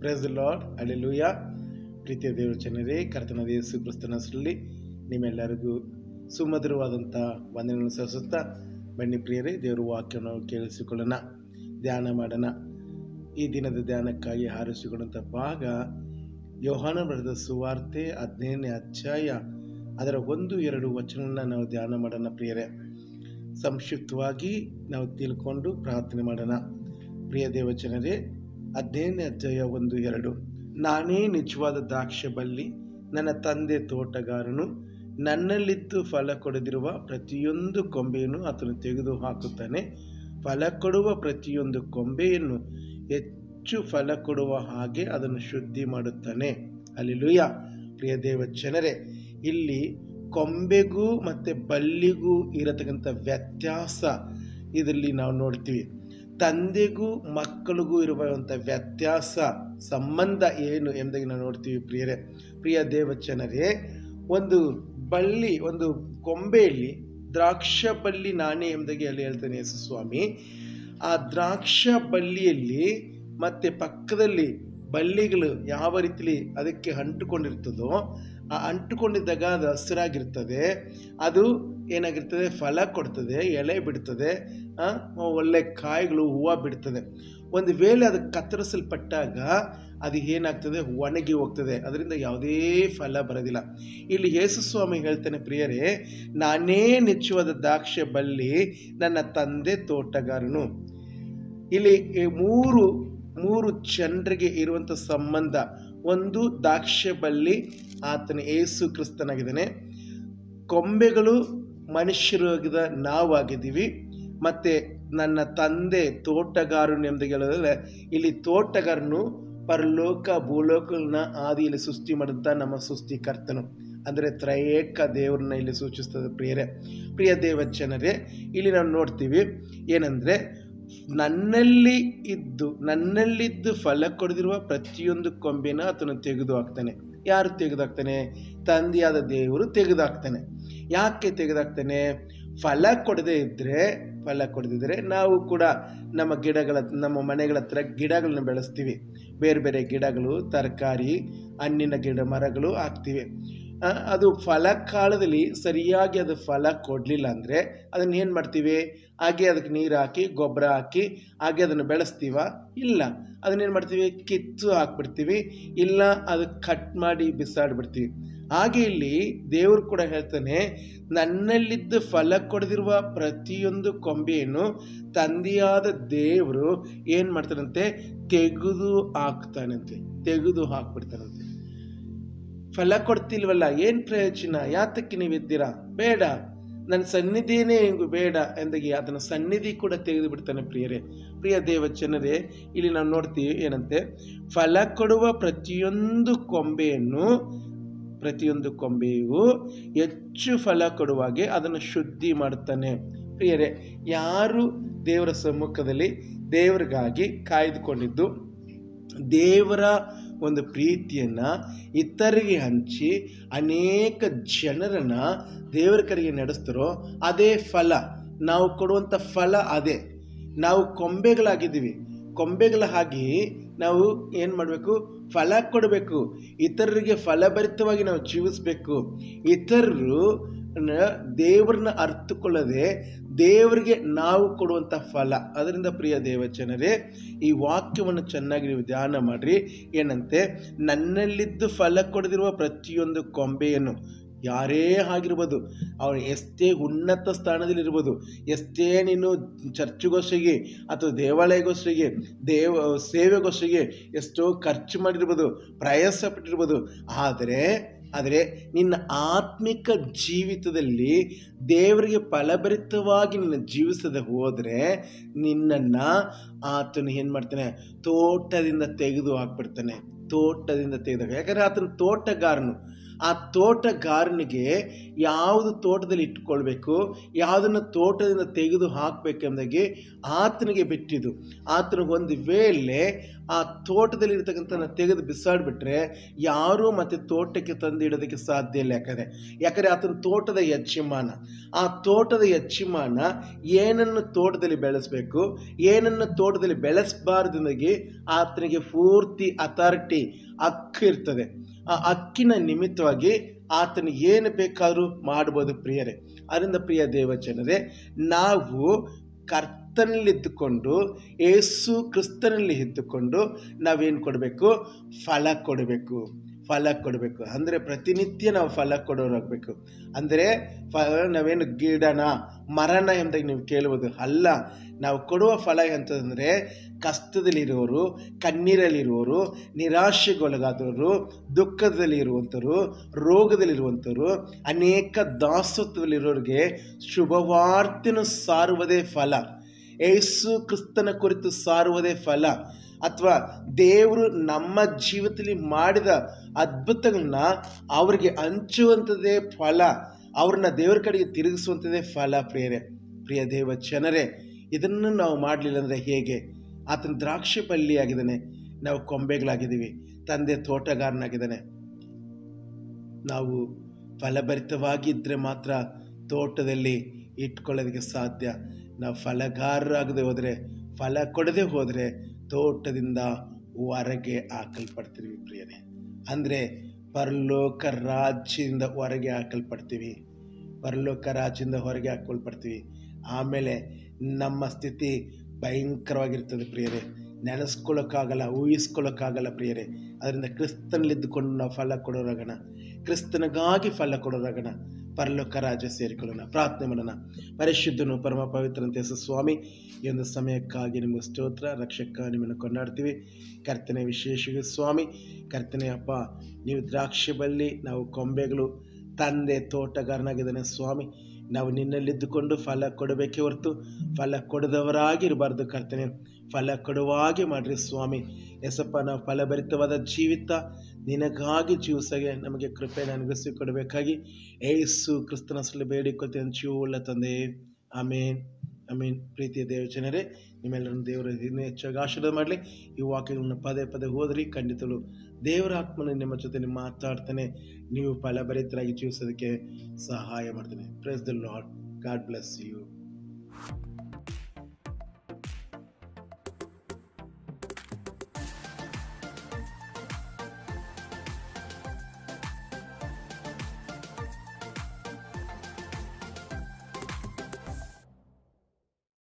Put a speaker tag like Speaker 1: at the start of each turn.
Speaker 1: Press lord alleluia ಪ್ರೀತಿಯ ದೇವರ ಜನರೇ, ಕರ್ತನ ದೇವಸು ಕ್ರಿಸ್ತನ ಹೆಸರಲ್ಲಿ ನಿಮ್ಮೆಲ್ಲರಿಗೂ ಸುಮಧುರವಾದಂಥ ವಂದನೆಗಳನ್ನು ಸಲ್ಲಿಸುತ್ತಾ ಬನ್ನಿ ಪ್ರಿಯರೇ, ದೇವರ ವಾಕ್ಯವನ್ನು ಕೇಳಿಸಿಕೊಳ್ಳೋಣ, ಧ್ಯಾನ ಮಾಡೋಣ. ಈ ದಿನದ ಧ್ಯಾನಕ್ಕಾಗಿ ಹಾರಿಸಿಕೊಂಡಂಥ ಭಾಗ, ಯೋಹಾನ ಬರೆದ ಸುವಾರ್ತೆ ಹದಿನೈದನೇ ಅಧ್ಯಾಯ, ಅದರ ಒಂದು, ಎರಡು ವಚನವನ್ನು ನಾವು ಧ್ಯಾನ ಮಾಡೋಣ ಪ್ರಿಯರೇ. ಸಂಕ್ಷಿಪ್ತವಾಗಿ ನಾವು ತಿಳ್ಕೊಂಡು ಪ್ರಾರ್ಥನೆ ಮಾಡೋಣ. ಪ್ರಿಯ ದೇವಚನರೇ ಹದಿನೈದನೇ ಅಧ್ಯಾಯ ಒಂದು ಎರಡು. ನಾನೇ ನಿಜವಾದ ದ್ರಾಕ್ಷ ಬಲ್ಲಿ ನನ್ನ ತಂದೆ ತೋಟಗಾರನು, ನನ್ನಲ್ಲಿದ್ದು ಫಲ ಕೊಡದಿರುವ ಪ್ರತಿಯೊಂದು ಕೊಂಬೆಯನ್ನು ಆತನು ತೆಗೆದು ಹಾಕುತ್ತಾನೆ. ಫಲ ಕೊಡುವ ಪ್ರತಿಯೊಂದು ಕೊಂಬೆಯನ್ನು ಹೆಚ್ಚು ಫಲ ಕೊಡುವ ಹಾಗೆ ಅದನ್ನು ಶುದ್ಧಿ ಮಾಡುತ್ತಾನೆ. ಅಲ್ಲಿಲುಯ್ಯ ಪ್ರಿಯ ದೇವ ಜನರೇ ಇಲ್ಲಿ ಕೊಂಬೆಗೂ ಮತ್ತು ಬಲ್ಲಿಗೂ ಇರತಕ್ಕಂಥ ವ್ಯತ್ಯಾಸ ಇದರಲ್ಲಿ ನಾವು ನೋಡ್ತೀವಿ. ತಂದೆಗೂ ಮಕ್ಕಳಿಗೂ ಇರುವಂಥ ವ್ಯತ್ಯಾಸ, ಸಂಬಂಧ ಏನು ಎಂಬುದಾಗಿ ನಾವು ನೋಡ್ತೀವಿ ಪ್ರಿಯರೇ. ಪ್ರಿಯ ದೇವಚನರೇ ಒಂದು ಬಳ್ಳಿ, ಒಂದು ಕೊಂಬೆಯಲ್ಲಿ ದ್ರಾಕ್ಷ ಬಳ್ಳಿ ನಾನೇ ಎಂಬುದಾಗಿ ಅಲ್ಲಿ ಹೇಳ್ತೇನೆ ಯೇಸು ಸ್ವಾಮಿ ಆ ದ್ರಾಕ್ಷ ಬಳ್ಳಿಯಲ್ಲಿ ಮತ್ತು ಪಕ್ಕದಲ್ಲಿ ಬಳ್ಳಿಗಳು ಯಾವ ರೀತಿಲಿ ಅದಕ್ಕೆ ಅಂಟುಕೊಂಡಿರ್ತದೋ ಆ ಅಂಟುಕೊಂಡಿದ್ದಾಗ ಅದು ಹಸಿರಾಗಿರ್ತದೆ. ಅದು ಏನಾಗಿರ್ತದೆ? ಫಲ ಕೊಡ್ತದೆ, ಎಲೆ ಬಿಡ್ತದೆ ಒಳ್ಳೆ ಕಾಯಿಗಳು, ಹೂವು ಬಿಡ್ತದೆ. ಒಂದು ವೇಳೆ ಅದು ಕತ್ತರಿಸಲ್ಪಟ್ಟಾಗ ಅದು ಏನಾಗ್ತದೆ? ಒಣಗಿ ಹೋಗ್ತದೆ. ಅದರಿಂದ ಯಾವುದೇ ಫಲ ಬರೋದಿಲ್ಲ. ಇಲ್ಲಿ ಯೇಸು ಸ್ವಾಮಿ ಹೇಳ್ತಾನೆ, ಪ್ರಿಯರೇ, ನಾನೇ ನೆಚ್ಚುವಾದ ದಾಕ್ಷೆ ಬಳ್ಳಿ ನನ್ನ ತಂದೆ ತೋಟಗಾರನು. ಇಲ್ಲಿ ಮೂರು ಮೂರು ಜನರಿಗೆ ಇರುವಂಥ ಸಂಬಂಧ. ಒಂದು ದ್ರಾಕ್ಷ ಬಳ್ಳಿ ಆತನ ಏಸು ಕ್ರಿಸ್ತನಾಗಿದ್ದಾನೆ. ಕೊಂಬೆಗಳು ಮನುಷ್ಯರಾಗಿದ ನಾವಾಗಿದ್ದೀವಿ ಮತ್ತು ನನ್ನ ತಂದೆ ತೋಟಗಾರನು ಎಂದು ಹೇಳಿದ್ರೆ ಇಲ್ಲಿ ತೋಟಗಾರನು ಪರಲೋಕ ಭೂಲೋಕನ ಆದಿಯಲ್ಲಿ ಸೃಷ್ಟಿ ಮಾಡಿದಂಥ ನಮ್ಮ ಸೃಷ್ಟಿಕರ್ತನು. ಅಂದರೆ ತ್ರಯೇಕ ದೇವರನ್ನ ಇಲ್ಲಿ ಸೂಚಿಸ್ತದೆ ಪ್ರಿಯರೇ. ಪ್ರಿಯ ದೇವ ಜನರೇ ಇಲ್ಲಿ ನಾವು ನೋಡ್ತೀವಿ ಏನಂದರೆ, ನನ್ನಲ್ಲಿ ಇದ್ದು, ನನ್ನಲ್ಲಿದ್ದು ಫಲ ಕೊಡದಿರುವ ಪ್ರತಿಯೊಂದು ಕೊಂಬೆನ ಆತನು ತೆಗೆದು ಹಾಕ್ತಾನೆ ಯಾರು ತೆಗೆದಾಕ್ತಾನೆ? ತಂದೆಯಾದ ದೇವರು ತೆಗೆದಾಕ್ತಾನೆ. ಯಾಕೆ ತೆಗೆದಾಕ್ತಾನೆ? ಫಲ ಕೊಡದೇ ಇದ್ದರೆ ಫಲ ಕೊಡದಿದ್ದರೆ ನಾವು ಕೂಡ ನಮ್ಮ ಗಿಡಗಳ, ನಮ್ಮ ಮನೆಗಳ ಹತ್ರ ಗಿಡಗಳನ್ನ ಬೆಳೆಸ್ತೀವಿ. ಬೇರೆ ಬೇರೆ ಗಿಡಗಳು, ತರಕಾರಿ, ಹಣ್ಣಿನ ಗಿಡ ಮರಗಳು ಹಾಕ್ತೀವಿ. ಅದು ಫಲ ಕಾಲದಲ್ಲಿ ಸರಿಯಾಗಿ ಅದು ಫಲ ಕೊಡಲಿಲ್ಲ ಅಂದರೆ ಅದನ್ನು ಏನು ಮಾಡ್ತೀವಿ? ಹಾಗೆ ಅದಕ್ಕೆ ನೀರು ಹಾಕಿ, ಗೊಬ್ಬರ ಹಾಕಿ, ಹಾಗೆ ಅದನ್ನು ಬೆಳೆಸ್ತೀವ? ಇಲ್ಲ. ಅದನ್ನೇನು ಮಾಡ್ತೀವಿ? ಕಿತ್ತು ಹಾಕ್ಬಿಡ್ತೀವಿ. ಇಲ್ಲ, ಅದು ಕಟ್ ಮಾಡಿ ಬಿಸಾಡ್ಬಿಡ್ತೀವಿ. ಹಾಗೆ ಇಲ್ಲಿ ದೇವರು ಕೂಡ ಹೇಳ್ತಾನೆ, ನನ್ನಲ್ಲಿದ್ದು ಫಲ ಕೊಡದಿರುವ ಪ್ರತಿಯೊಂದು ಕೊಂಬೆಯನ್ನು ತಂದೆಯಾದ ದೇವರು ಏನು ಮಾಡ್ತಾರಂತೆ ತೆಗೆದು ಹಾಕ್ತಾನಂತೆ. ತೆಗೆದು ಹಾಕ್ಬಿಡ್ತಾನಂತೆ. ಫಲ ಕೊಡ್ತಿಲ್ವಲ್ಲ, ಏನು ಪ್ರಯೋಜನ? ಯಾತಕ್ಕೆ ನೀವಿದ್ದೀರಾ? ಬೇಡ. ನನ್ನ ಸನ್ನಿಧಿಯೇ ಹಿಂಗು ಬೇಡ ಎಂದಾಗಿ ಅದನ್ನ ಸನ್ನಿಧಿ ಕೂಡ ತೆಗೆದು ಬಿಡ್ತಾನೆ ಪ್ರಿಯರೇ. ಪ್ರಿಯ ದೇವ ಜನರೇ, ಇಲ್ಲಿ ನಾವು ನೋಡ್ತೀವಿ ಏನಂತೆ? ಫಲ ಕೊಡುವ ಪ್ರತಿಯೊಂದು ಕೊಂಬೆಯನ್ನು, ಪ್ರತಿಯೊಂದು ಕೊಂಬೆಯು ಹೆಚ್ಚು ಫಲ ಕೊಡುವಾಗೆ ಅದನ್ನು ಶುದ್ಧಿ ಮಾಡ್ತಾನೆ ಪ್ರಿಯರೇ, ಯಾರು ದೇವರ ಸಮ್ಮುಖದಲ್ಲಿ ದೇವರಿಗಾಗಿ ಕಾಯ್ದುಕೊಂಡಿದ್ದು, ದೇವರ ಒಂದು ಪ್ರೀತಿಯನ್ನು ಇತರಿಗೆ ಹಂಚಿ ಅನೇಕ ಜನರನ್ನು ದೇವರ ಕಡೆಗೆ ನಡೆಸ್ತಾರೋ ಅದೇ ಫಲ. ನಾವು ಕೊಡುವಂಥ ಫಲ ಅದೇ. ನಾವು ಕೊಂಬೆಗಳಾಗಿದ್ದೀವಿ. ಕೊಂಬೆಗಳ ಹಾಗೆ ನಾವು ಏನು ಮಾಡಬೇಕು? ಫಲ ಕೊಡಬೇಕು. ಇತರರಿಗೆ ಫಲಭರಿತವಾಗಿ ನಾವು ಜೀವಿಸಬೇಕು. ಇತರರು ದೇವ್ರನ್ನ ಅರ್ಥಕೊಳ್ಳದೆ ದೇವರಿಗೆ ನಾವು ಕೊಡುವಂಥ ಫಲ. ಅದರಿಂದ ಪ್ರಿಯ ದೇವಚನರೇ ಈ ವಾಕ್ಯವನ್ನು ಚೆನ್ನಾಗಿ ನೀವು ಧ್ಯಾನ ಮಾಡಿರಿ. ಏನಂತೆ? ನನ್ನಲ್ಲಿದ್ದು ಫಲ ಕೊಡದಿರುವ ಪ್ರತಿಯೊಂದು ಕೊಂಬೆಯನ್ನು ಯಾರೇ ಆಗಿರ್ಬೋದು ಅವನು ಎಷ್ಟೇ ಉನ್ನತ ಸ್ಥಾನದಲ್ಲಿರ್ಬೋದು, ಎಷ್ಟೇ ನೀನು ಚರ್ಚ್ಗೋಸ್ಕರಿಗೆ ಅಥವಾ ದೇವಾಲಯಗೋಸ್ಕರಿಗೆ ದೇವ ಸೇವೆಗೋಸ್ಕರಿಗೆ ಎಷ್ಟೋ ಖರ್ಚು ಮಾಡಿರ್ಬೋದು, ಪ್ರಯಾಸ ಪಟ್ಟಿರ್ಬೋದು, ಆದರೆ ಆದರೆ ನಿನ್ನ ಆತ್ಮಿಕ ಜೀವಿತದಲ್ಲಿ ದೇವರಿಗೆ ಫಲಭರಿತವಾಗಿ ನಿನ್ನ ಜೀವಿಸದೆ ಹೋದರೆ ನಿನ್ನನ್ನು ಆತನು ಏನು ಮಾಡ್ತಾನೆ? ತೋಟದಿಂದ ತೆಗೆದು ಹಾಕ್ಬಿಡ್ತಾನೆ. ತೋಟದಿಂದ ತೆಗೆದು ಯಾಕಂದರೆ ಆತನ ತೋಟಗಾರನು. ಆ ತೋಟಗಾರನಿಗೆ ಯಾವುದು ತೋಟದಲ್ಲಿ ಇಟ್ಕೊಳ್ಬೇಕು ಯಾವುದನ್ನು ತೋಟದಿಂದ ತೆಗೆದು ಹಾಕಬೇಕೆಂಬುದಾಗಿ ಆತನಿಗೆ ಬಿಟ್ಟಿದ್ದು. ಆತನಿಗೆ ಒಂದು ವೇಳೆ ಆ ತೋಟದಲ್ಲಿ ಇರ್ತಕ್ಕಂಥ ತೆಗೆದು ಬಿಸಾಡಿಬಿಟ್ರೆ ಯಾರೂ ಮತ್ತೆ ತೋಟಕ್ಕೆ ತಂದು ಇಡೋದಕ್ಕೆ ಸಾಧ್ಯ ಇಲ್ಲ. ಯಾಕಂದರೆ ಯಾಕಂದರೆ ಆತನ ತೋಟದ ಯಜಮಾನ. ಆ ತೋಟದ ಯಜಮಾನ ಏನನ್ನು ತೋಟದಲ್ಲಿ ಬೆಳೆಸಬೇಕು, ಏನನ್ನು ತೋಟದಲ್ಲಿ ಬೆಳೆಸಬಾರ್ದಾಗಿ ಆತನಿಗೆ ಪೂರ್ತಿ ಅಥಾರಿಟಿ ಹಕ್ಕು ಇರ್ತದೆ ಆ ಹಕ್ಕಿನ ನಿಮಿತ್ತವಾಗಿ ಆತನು ಏನು ಬೇಕಾದರೂ ಮಾಡ್ಬೋದು ಪ್ರಿಯರೇ. ಅದರಿಂದ ಪ್ರಿಯ ದೇವಜನರೇ, ನಾವು ಕರ್ತನಲ್ಲಿದ್ದುಕೊಂಡು ಏಸು ಕ್ರಿಸ್ತನಲ್ಲಿ ಇದ್ದುಕೊಂಡು ನಾವೇನು ಕೊಡಬೇಕು? ಫಲ ಕೊಡಬೇಕು. ಫಲ ಕೊಡಬೇಕು. ಅಂದರೆ ಪ್ರತಿನಿತ್ಯ ನಾವು ಫಲ ಕೊಡೋರಾಗಬೇಕು. ಅಂದರೆ ಫ ನಾವೇನು ಗಿಡನ, ಮರನ ಎಂದಾಗ ನೀವು ಕೇಳುವುದು ಅಲ್ಲ, ನಾವು ಕೊಡುವ ಫಲ ಎಂತಂದರೆ ಕಷ್ಟದಲ್ಲಿರುವವರು ಕಣ್ಣೀರಲ್ಲಿರುವವರು ನಿರಾಶೆಗೊಳಗಾದವರು, ದುಃಖದಲ್ಲಿರುವಂಥವ್ರು, ರೋಗದಲ್ಲಿರುವಂಥವ್ರು, ಅನೇಕ ದಾಸತ್ವದಲ್ಲಿರೋರಿಗೆ ಶುಭವಾರ್ತೆನೂ ಸಾರುವುದೇ ಫಲ. ಏಸು ಕ್ರಿಸ್ತನ ಕುರಿತು ಸಾರುವುದೇ ಫಲ. ಅಥವಾ ದೇವರು ನಮ್ಮ ಜೀವಿತದಲ್ಲಿ ಮಾಡಿದ ಅದ್ಭುತಗಳನ್ನ ಅವರಿಗೆ ಹಂಚುವಂಥದ್ದೇ ಫಲ, ಅವ್ರನ್ನ ದೇವರ ಕಡೆಗೆ ತಿರುಗಿಸುವಂಥದ್ದೇ ಫಲ ಪ್ರಿಯರೇ, ಪ್ರಿಯ ದೇವ ಜನರೇ, ಇದನ್ನು ನಾವು ಮಾಡಲಿಲ್ಲ ಅಂದರೆ ಹೇಗೆ? ಆತನ ದ್ರಾಕ್ಷಿ ಆಗಿದ್ದಾನೆ, ನಾವು ಕೊಂಬೆಗಳಾಗಿದ್ದೀವಿ, ತಂದೆ ತೋಟಗಾರನಾಗಿದ್ದಾನೆ. ನಾವು ಫಲಭರಿತವಾಗಿದ್ದರೆ ಮಾತ್ರ ತೋಟದಲ್ಲಿ ಇಟ್ಕೊಳ್ಳೋದಕ್ಕೆ ಸಾಧ್ಯ. ನಾವು ಫಲಗಾರರಾಗದೆ ಹೋದರೆ, ಫಲ ಕೊಡದೆ ಹೋದರೆ ತೋಟದಿಂದ ಹೊರಗೆ ಹಾಕಲ್ಪಡ್ತೀವಿ ಪ್ರಿಯರೇ. ಅಂದರೆ ಪರಲೋಕ ರಾಜ್ಯದಿಂದ ಹೊರಗೆ ಹಾಕಲ್ಪಡ್ತೀವಿ. ಪರಲೋಕ ರಾಜ್ಯದಿಂದ ಹೊರಗೆ ಹಾಕಲ್ಪಡ್ತೀವಿ ಆಮೇಲೆ ನಮ್ಮ ಸ್ಥಿತಿ ಭಯಂಕರವಾಗಿರ್ತದೆ ಪ್ರಿಯರೇ. ನೆನೆಸ್ಕೊಳ್ಳೋಕ್ಕಾಗಲ್ಲ ಊಹಿಸ್ಕೊಳ್ಳೋಕ್ಕಾಗಲ್ಲ ಪ್ರಿಯರೇ. ಅದರಿಂದ ಕ್ರಿಸ್ತನಲ್ಲಿದ್ದುಕೊಂಡು ನಾವು ಫಲ ಕೊಡೋರಾಗೋಣ. ಕ್ರಿಸ್ತನಿಗಾಗಿ ಫಲ ಕೊಡೋರಾಗಣ ಪರಲೋಕ ರಾಜ ಸೇರಿಕೊಳ್ಳೋಣ, ಪ್ರಾರ್ಥನೆ ಮಾಡೋಣ. ಪರಿಶುದ್ಧನು ಪರಮ ಪವಿತ್ರಂತೆ ಸ್ವಾಮಿ, ಈ ಒಂದು ಸಮಯಕ್ಕಾಗಿ ನಿಮ್ಮ ಸ್ತೋತ್ರ, ರಕ್ಷಕ, ನಿಮ್ಮನ್ನು ಕೊಂಡಾಡ್ತೀವಿ. ಕರ್ತನೆ ವಿಶೇಷ ಸ್ವಾಮಿ, ಕರ್ತನೆ ಅಪ್ಪ, ನೀವು ದ್ರಾಕ್ಷಿ ಬಳ್ಳಿ, ನಾವು ಕೊಂಬೆಗಳು, ತಂದೆ, ತೋಟಗಾರನಾಗಿದ್ದಾನೆ ಸ್ವಾಮಿ. ನಾವು ನಿನ್ನಲ್ಲಿದ್ದುಕೊಂಡು ಫಲ ಕೊಡಬೇಕೇ ಹೊರತು ಫಲ ಕೊಡದವರಾಗಿರಬಾರ್ದು ಕರ್ತನೆ. ಫಲ ಕೊಡುವಾಗೆ ಮಾಡಿರಿ ಸ್ವಾಮಿ. ಎಸಪ್ಪ, ನಾವು ಫಲಭರಿತವಾದ ಜೀವಿತ, ನಿನಗಾಗಿ ಜೀವಿಸಗೆ ನಮಗೆ ಕೃಪೆ ಅನುಗ್ರಹಿಸಿ ಕೊಡಬೇಕಾಗಿ ಏಸು ಕ್ರಿಸ್ತನ ಬೇಡಿಕೊಳ್ತೇನೆ ಜೀವವುಳ್ಳ ತಂದೆ ಆಮೇನ್. ಆಮೇನ್ ಪ್ರೀತಿಯ ದೇವಚನರೇ ನಿಮ್ಮೆಲ್ಲರನ್ನು ದೇವರ ಇನ್ನೂ ಹೆಚ್ಚಾಗಿ ಆಶೀರ್ವಾದ ಮಾಡಲಿ. ಈ ವಾಕ್ಯಗಳನ್ನು ಪದೇ ಪದೇ ಹೋದ್ರಿ ಖಂಡಿತಲು ದೇವರ ಆತ್ಮನ ನಿಮ್ಮ ಜೊತೆ ಮಾತಾಡ್ತಾನೆ. ನೀವು ಫಲಭರಿತರಾಗಿ ಜೀವಿಸೋದಕ್ಕೆ ಸಹಾಯ ಮಾಡ್ತಾನೆ. Praise the Lord God bless you